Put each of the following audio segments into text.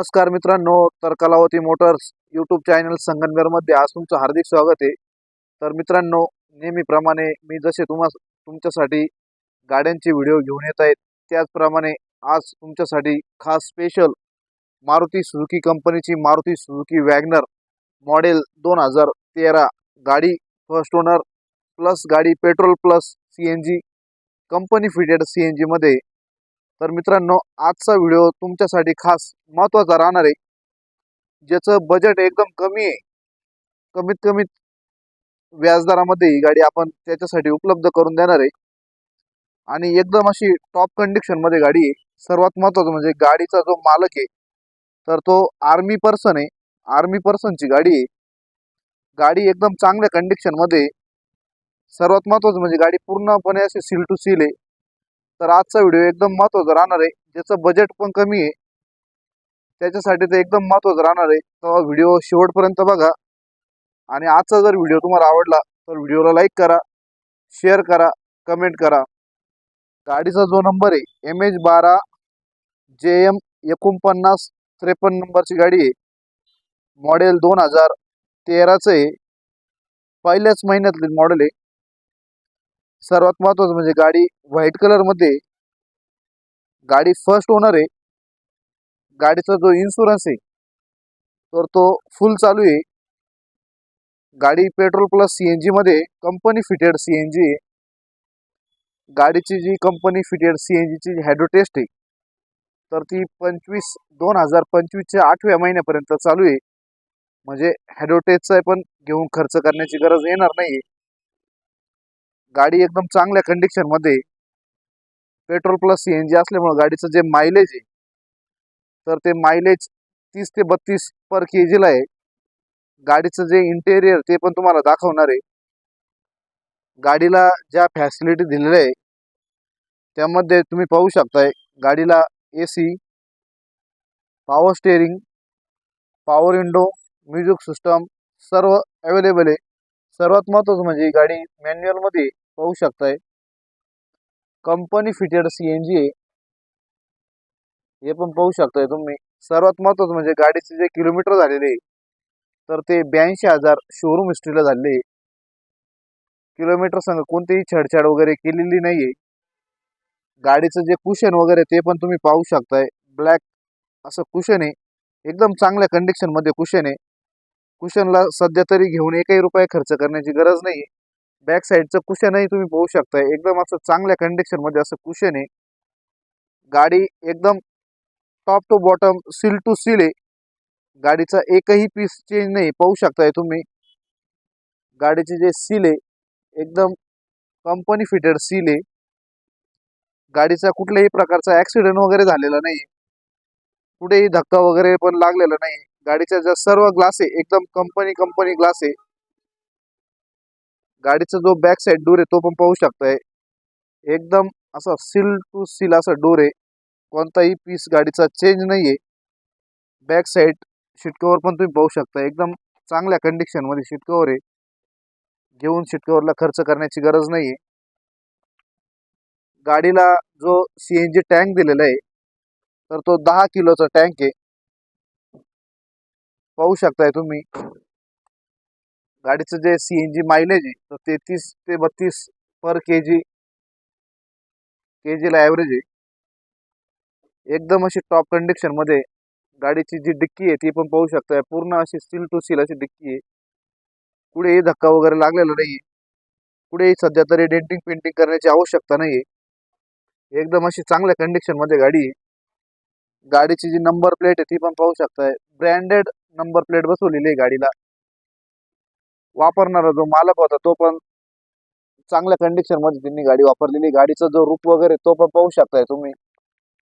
नमस्कार मित्रांनो तर कलावती मोटर्स यूट्यूब चॅनल संगमनेरमध्ये आज तुमचं हार्दिक स्वागत आहे. तर मित्रांनो नेहमीप्रमाणे मी जसे तुम्हा तुमच्यासाठी गाड्यांचे व्हिडिओ घेऊन येत आहेत त्याचप्रमाणे आज तुमच्यासाठी खास स्पेशल मारुती सुझुकी कंपनीची मारुती सुझुकी वॅगनर मॉडेल दोन हजार तेरा गाडी फर्स्ट ओनर प्लस गाडी petrol plus C N G company fitted C N जीमध्ये तर मित्रांनो आजचा व्हिडिओ तुमच्यासाठी खास महत्त्वाचा राहणार आहे. ज्याचं बजेट एकदम कमी आहे. कमीत कमी व्याजदरामध्ये ही गाडी आपण त्याच्यासाठी उपलब्ध करून देणार आहे. आणि एकदम अशी टॉप कंडिशनमध्ये गाडी आहे. सर्वात महत्त्वाचं म्हणजे गाडीचा जो मालक आहे तर तो आर्मी पर्सन आहे. आर्मी पर्सनची गाडी आहे. गाडी एकदम चांगल्या कंडिशनमध्ये सर्वात महत्त्वाचं म्हणजे गाडी पूर्णपणे अशी सील टू सील आहे. तर आजचा व्हिडिओ एकदम महत्त्वाचा राहणार आहे. ज्याचं बजेट पण कमी आहे त्याच्यासाठी ते एकदम महत्त्वाचं राहणार आहे. तर व्हिडिओ शेवटपर्यंत बघा. आणि आजचा जर व्हिडिओ तुम्हाला आवडला तर व्हिडिओला लाईक करा शेअर करा कमेंट करा. गाडीचा जो नंबर आहे एम एच बारा जे एम एकोणपन्नास त्रेपन्न नंबरची गाडी आहे. मॉडेल दोन हजार तेराचं आहे. पहिल्याच महिन्यातली मॉडेल आहे. सर्वात महत्वाचं म्हणजे गाडी व्हाईट कलरमध्ये मध्ये गाडी फर्स्ट ओनर आहे. गाडीचा जो इन्शुरन्स आहे तर तो फुल चालू आहे. गाडी पेट्रोल प्लस सी एन जीमध्ये company fitted C N G आहे. गाडीची जी कंपनी फिटेड सी एन जीची जी टेस्ट आहे तर ती पंचवीस दोन हजार पंचवीसच्या आठव्या महिन्यापर्यंत चालू आहे. म्हणजे हॅडो पण घेऊन खर्च करण्याची गरज येणार नाही गाडी एकदम चांगल्या कंडिशनमध्ये petrol plus C N G असल्यामुळे गाडीचं जे मायलेज आहे तर ते मायलेज तीस ते बत्तीस पर के जीला आहे. गाडीचं जे इंटेरियर ते पण तुम्हाला दाखवणार आहे. गाडीला ज्या फॅसिलिटी दिलेल्या आहे त्यामध्ये तुम्ही पाहू शकताय गाडीला A C power steering power window music system सर्व अवेलेबल आहे. सर्वात महत्त्वाचं म्हणजे ही गाडी मॅन्युअलमध्ये पाहू शकताय. Company fitted C N G आहे. हे पण पाहू शकताय तुम्ही. सर्वात महत्त्वाचं म्हणजे गाडीचे जे किलोमीटर झालेले तर ते ब्याऐंशी हजार शोरूम हिस्ट्रीला झालेले किलोमीटर संघ कोणतीही छेडछाड वगैरे केलेली नाहीये. गाडीचं जे कुशन वगैरे ते पण तुम्ही पाहू शकताय. ब्लॅक असं कुशन आहे. एकदम चांगल्या कंडिशनमध्ये कुशन आहे. कुशनला सध्या तरी घेऊन एकही रुपये खर्च करण्याची गरज नाही बॅक साईडचं कुशनही तुम्ही पाहू शकताय. एकदम असं चांगल्या कंडिशनमध्ये असं कुशन आहे. गाडी एकदम top to bottom seal to seal आहे. गाडीचा एकही पीस चेंज नाही. पाहू शकताय तुम्ही. गाडीचे जे सील आहे एकदम कंपनी फिटेड सील आहे. गाडीचा कुठल्याही प्रकारचा ॲक्सिडेंट वगैरे झालेला नाही कुठेही धक्का वगैरे पण लागलेला नाही गाडीच्या ज्या सर्व ग्लास आहे एकदम कंपनी कंपनी ग्लास आहे. गाडीचा जो बॅक साईड डोर आहे तो पण पाहू शकताय. एकदम असा सील टू सील असा डोर आहे. कोणताही पीस गाडीचा चेंज नाही आहे बॅक साईड शिटकवर पण तुम्ही पाहू शकता एकदम चांगल्या कंडिशनमध्ये शिटकवर आहे. घेऊन शिटकवरला खर्च करण्याची गरज नाही आहे गाडीला जो सी एन जी टँक दिलेला आहे तर तो दहा किलोचा टँक आहे. पाहू शकताय तुम्ही. गाडीचं जे सी एन जी मायलेज आहे तर तेहतीस ते बत्तीस पर के जी के जीला ॲव्हरेज आहे. एकदम अशी टॉप कंडिशनमध्ये गाडीची जी डिक्की आहे ती पण पाहू शकताय. पूर्ण अशी सील टू सील अशी डिक्की आहे. कुठेही धक्का वगैरे लागलेला नाही आहे कुठेही सध्या तरी डेंटिंग पेंटिंग करण्याची आवश्यकता नाही आहे एकदम अशी चांगल्या कंडिशनमध्ये गाडी आहे. गाडीची जी नंबर प्लेट आहे ती पण पाहू शकताय. ब्रँडेड नंबर प्लेट बसवलेली आहे गाडीला. वापरणारा जो मालक होता तो पण चांगल्या कंडिशनमध्ये त्यांनी गाडी वापरलेली गाडीचा जो रूप वगैरे तो पण पाहू शकताय तुम्ही.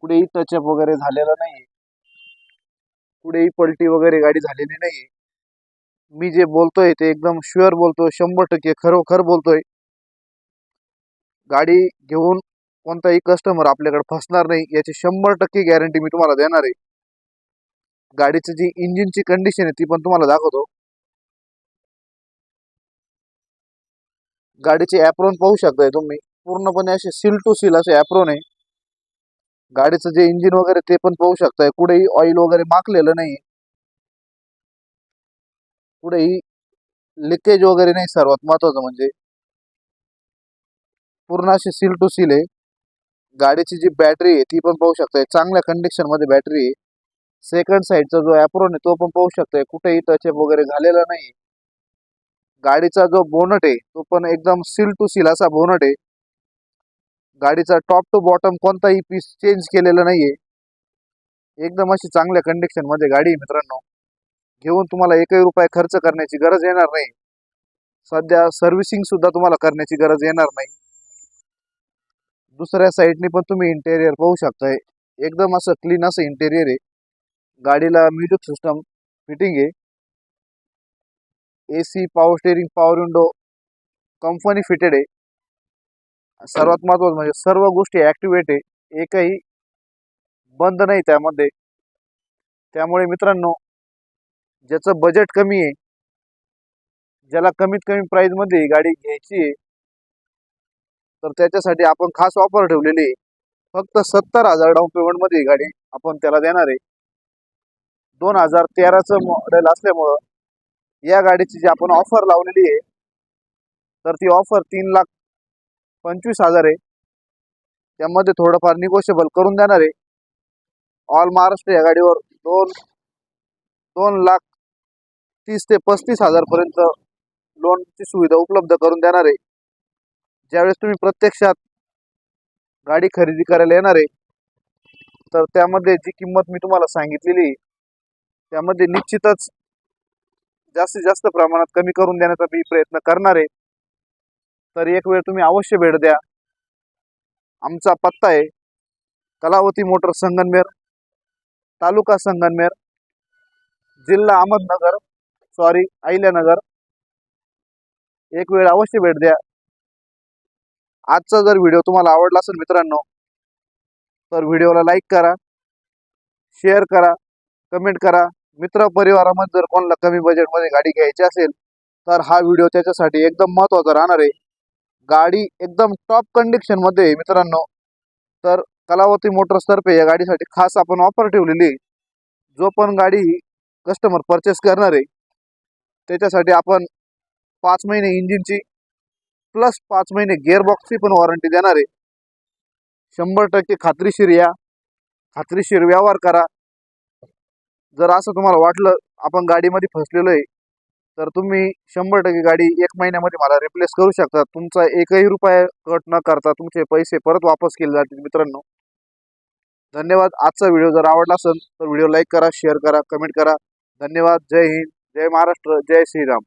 कुठेही टचअप वगैरे झालेला नाही कुठेही पलटी वगैरे गाडी झालेली नाही मी जे बोलतोय ते एकदम शुअर बोलतोय शंभर टक्के खरोखर बोलतोय. गाडी घेऊन कोणताही कस्टमर आपल्याकडे फसणार नाही याची शंभर टक्के गॅरंटी मी तुम्हाला देणार आहे. गाडीची जी इंजिनची कंडिशन आहे ती पण तुम्हाला दाखवतो. गाडीचे ॲप्रोन पाहू शकताय तुम्ही. पूर्णपणे असे सील टू सील असे ॲप्रोन आहे. गाडीचं जे इंजिन वगैरे ते पण पाहू शकताय. कुठेही ऑइल वगैरे माकलेलं नाही कुठेही लिकेज वगैरे नाही सर्वात महत्वाचं म्हणजे. पूर्ण अशी सील टू सील आहे. गाडीची जी बॅटरी आहे ती पण पाहू शकताय. चांगल्या कंडिशनमध्ये बॅटरी आहे. सेकंड साईडचा जो ॲप्रोन आहे तो पण पाहू शकताय. कुठेही टचअप वगैरे झालेला नाही गाडीचा जो बोनट आहे तो पण एकदम सील टू सील असा बोनट आहे. गाडीचा टॉप टू बॉटम कोणताही पीस चेंज केलेला नाहीये. एकदम अशी चांगल्या कंडिशनमध्ये गाडी आहे मित्रांनो. घेऊन तुम्हाला एकही रुपये खर्च करण्याची गरज येणार नाही. सध्या सर्व्हिसिंग सुद्धा तुम्हाला करण्याची गरज येणार नाही. दुसऱ्या साईडने पण तुम्ही इंटेरियर पाहू शकताय. एकदम असं क्लीन असं इंटेरियर आहे. गाडीला म्युझिक सिस्टम फिटिंग आहे. AC power steering power window company fitted आहे. सर्वात महत्वाचं म्हणजे सर्व गोष्टी ऍक्टिवेट आहे. एकही बंद नाही त्यामध्ये. त्यामुळे मित्रांनो ज्याचं बजेट कमी आहे ज्याला कमीत कमी प्राइसमध्ये गाडी घ्यायची आहे तर त्याच्यासाठी आपण खास ऑफर ठेवलेली आहे. फक्त सत्तर हजार डाऊन पेमेंटमध्ये गाडी आपण त्याला देणार आहे. दोन हजार तेराचं मॉडेल असल्यामुळं या गाडीची जी आपण ऑफर लावलेली आहे तर ती ऑफर तीन लाख पंचवीस हजार आहे. त्यामध्ये थोडंफार निगोशिएबल करून देणार आहे. ऑल महाराष्ट्र या गाडीवर दोन दोन लाख तीस ते पस्तीस हजारपर्यंत लोनची सुविधा उपलब्ध करून देणार आहे. ज्यावेळेस तुम्ही प्रत्यक्षात गाडी खरेदी करायला येणार आहे तर त्यामध्ये जी किंमत मी तुम्हाला सांगितलेली आहे, त्यामध्ये निश्चितच जास्तीत जास्त प्रमाणात कमी करून देण्याचा मी प्रयत्न करणार आहे. तर एक वेळ तुम्ही अवश्य भेट द्या. आमचा पत्ता आहे. कलावती मोटर संगनमेर तालुका संगनमेर जिल्हा अहमदनगर सॉरी अहिल्यानगर. एक वेळ अवश्य भेट द्या. आजचा जर व्हिडिओ तुम्हाला आवडला असेल मित्रांनो तर व्हिडिओला लाईक करा शेअर करा कमेंट करा. मित्र परिवारामध्ये जर कोणाला कमी बजेटमध्ये गाडी घ्यायची असेल तर हा व्हिडिओ त्याच्यासाठी एकदम महत्त्वाचा राहणार आहे. गाडी एकदम टॉप कंडिशनमध्ये आहे मित्रांनो. तर कलावती मोटर्सतर्फे या गाडीसाठी खास आपण ऑफर ठेवलेली आहे. जो पण गाडी कस्टमर परचेस करणार आहे त्याच्यासाठी आपण पाच महिने इंजिनची प्लस पाच महिने गिअरबॉक्सची पण वॉरंटी देणार आहे. शंभर टक्के खात्रीशीर या. खात्रीशीर व्यवहार करा. जर असं तुम्हाला वाटलं आपण गाडीमध्ये फसलेलो आहे तर तुम्ही शंभर टक्के गाडी एक महिन्यामध्ये मला रिप्लेस करू शकता. तुमचा एकही रुपया कट न करता तुमचे पैसे परत वापस केले जातील मित्रांनो. धन्यवाद. आजचा व्हिडिओ जर आवडला असेल तर व्हिडिओ लाईक करा शेअर करा कमेंट करा. धन्यवाद. जय हिंद. जय महाराष्ट्र. जय श्रीराम.